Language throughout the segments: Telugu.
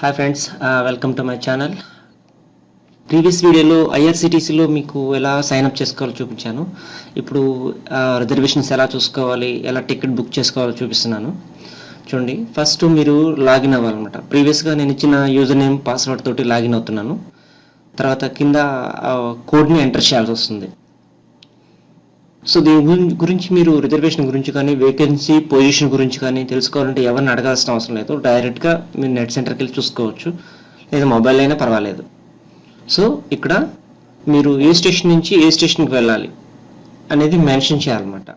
Hi friends welcome to my channel previous వీడియోలో ఐఆర్సిటీసీలో మీకు ఎలా సైన్ అప్ చేసుకోవాలో చూపించాను. ఇప్పుడు uh, రిజర్వేషన్స్ ఎలా చూసుకోవాలి ఎలా టికెట్ బుక్ చేసుకోవాలో చూపిస్తున్నాను. చూడండి ఫస్ట్ మీరు లాగిన్ అవ్వాలన్నమాట. ప్రీవియస్గా నేను ఇచ్చిన యూజర్ నేమ్ పాస్వర్డ్ తోటి లాగిన్ అవుతున్నాను. తర్వాత కింద uh, కోడ్ని ఎంటర్ చేయాల్సి వస్తుంది. సో దీని గురించి మీరు రిజర్వేషన్ గురించి కానీ వేకెన్సీ పొజిషన్ గురించి కానీ తెలుసుకోవాలంటే ఎవరిని అడగాల్సిన అవసరం లేదు. డైరెక్ట్గా మీరు నెట్ సెంటర్కి వెళ్ళి చూసుకోవచ్చు. లేదా మొబైల్ అయినా పర్వాలేదు. సో ఇక్కడ మీరు ఏ స్టేషన్ నుంచి ఏ స్టేషన్కి వెళ్ళాలి అనేది మెన్షన్ చేయాలన్నమాట.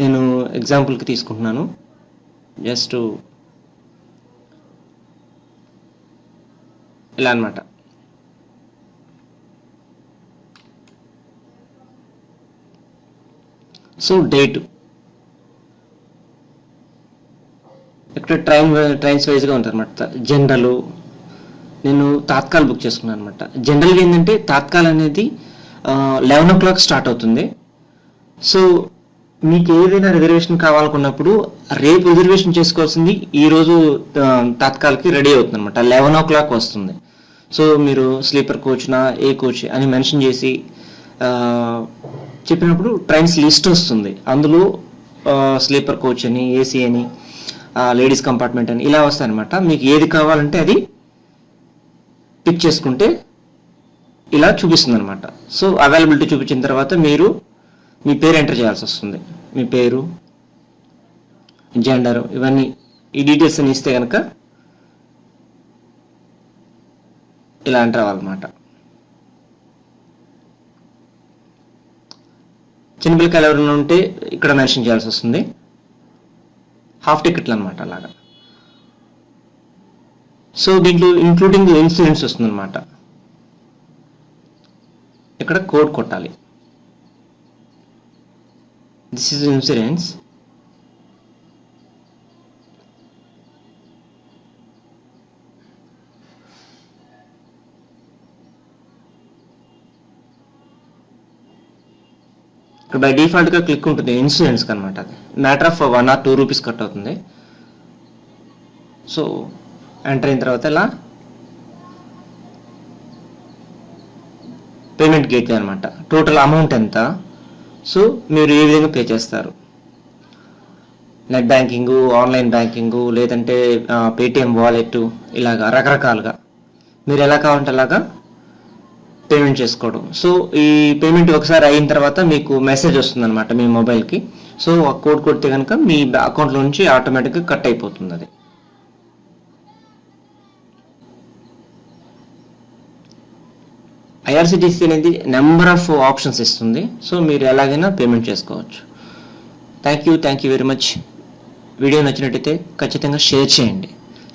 నేను ఎగ్జాంపుల్కి తీసుకుంటున్నాను. జస్ట్ ఇలా అనమాట సో డేట్. ఇక్కడ ట్రైన్ ట్రైన్స్ వైజ్గా ఉంటుంది అనమాట జనరల్. నేను తాత్కాల్ బుక్ చేసుకున్నాను అనమాట జనరల్గా ఏంటంటే తాత్కాల్ అనేది లెవెన్ ఓ క్లాక్ స్టార్ట్ అవుతుంది. సో మీకు ఏదైనా రిజర్వేషన్ కావాలనుకున్నప్పుడు రేపు రిజర్వేషన్ చేసుకోవాల్సింది ఈరోజు రోజు తాత్కాల్కి రెడీ అవుతుంది అనమాట లెవెన్ ఓ క్లాక్ వస్తుంది. సో మీరు స్లీపర్ కోచ్నా ఏ కోచ్ అని మెన్షన్ చేసి చెప్పినప్పుడు ట్రైన్స్ లిస్ట్ వస్తుంది. అందులో స్లీపర్ కోచ్ అని ఏసీ అని లేడీస్ కంపార్ట్మెంట్ అని ఇలా వస్తాయి అనమాట మీకు ఏది కావాలంటే అది పిక్ చేసుకుంటే ఇలా చూపిస్తుంది అనమాట సో అవైలబిలిటీ చూపించిన తర్వాత మీరు మీ పేరు ఎంటర్ చేయాల్సి వస్తుంది. మీ పేరు జెండర్ ఇవన్నీ ఈ డీటెయిల్స్ అని ఇస్తే కనుక ఇలా ఎంటర్ అవ్వాలన్నమాట. చిన్నపిల్లకాయలు ఎవరైనా ఉంటే ఇక్కడ మెన్షన్ చేయాల్సి వస్తుంది. హాఫ్ టికెట్లు అనమాట అలాగా. సో దీంట్లో ఇంక్లూడింగ్ ఇన్సూరెన్స్ వస్తుందన్నమాట. ఇక్కడ కోడ్ కొట్టాలి. దిస్ ఇస్ ఇన్సూరెన్స్ ఇక్కడ బై డిఫాల్ట్గా క్లిక్ ఉంటుంది ఇన్సూరెన్స్ అనమాట అది. Matter of one or two rupees cut అవుతుంది. సో ఎంటర్ అయిన తర్వాత ఇలా పేమెంట్ గేట్వే అనమాట టోటల్ అమౌంట్ ఎంత? సో మీరు ఏ విధంగా పే చేస్తారు? నెట్ బ్యాంకింగ్ ఆన్లైన్ బ్యాంకింగ్ లేదంటే పేటిఎం వాలెట్ ఇలాగా రకరకాలుగా. మీరు ఎలా కావాలంటే అలాగా పేమెంట్ చేసుకోవడం. సో ఈ పేమెంట్ ఒకసారి అయిన తర్వాత మీకు మెసేజ్ వస్తుంది అనమాట మీ మొబైల్కి సో ఆ కోడ్ కొడితే కనుక మీ అకౌంట్లో నుంచి ఆటోమేటిక్గా కట్ అయిపోతుంది అది. ఐఆర్సిటీసీ అనేది నెంబర్ ఆఫ్ ఆప్షన్స్ ఇస్తుంది. సో మీరు ఎలాగైనా పేమెంట్ చేసుకోవచ్చు. Thank you thank you very much video నచ్చినట్టయితే ఖచ్చితంగా షేర్ చేయండి.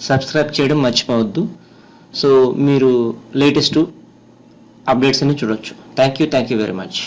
సబ్స్క్రైబ్ చేయడం మర్చిపోవద్దు. సో మీరు లేటెస్ట్ అప్డేట్స్ అన్ని చూడొచ్చు. Thank you thank you very much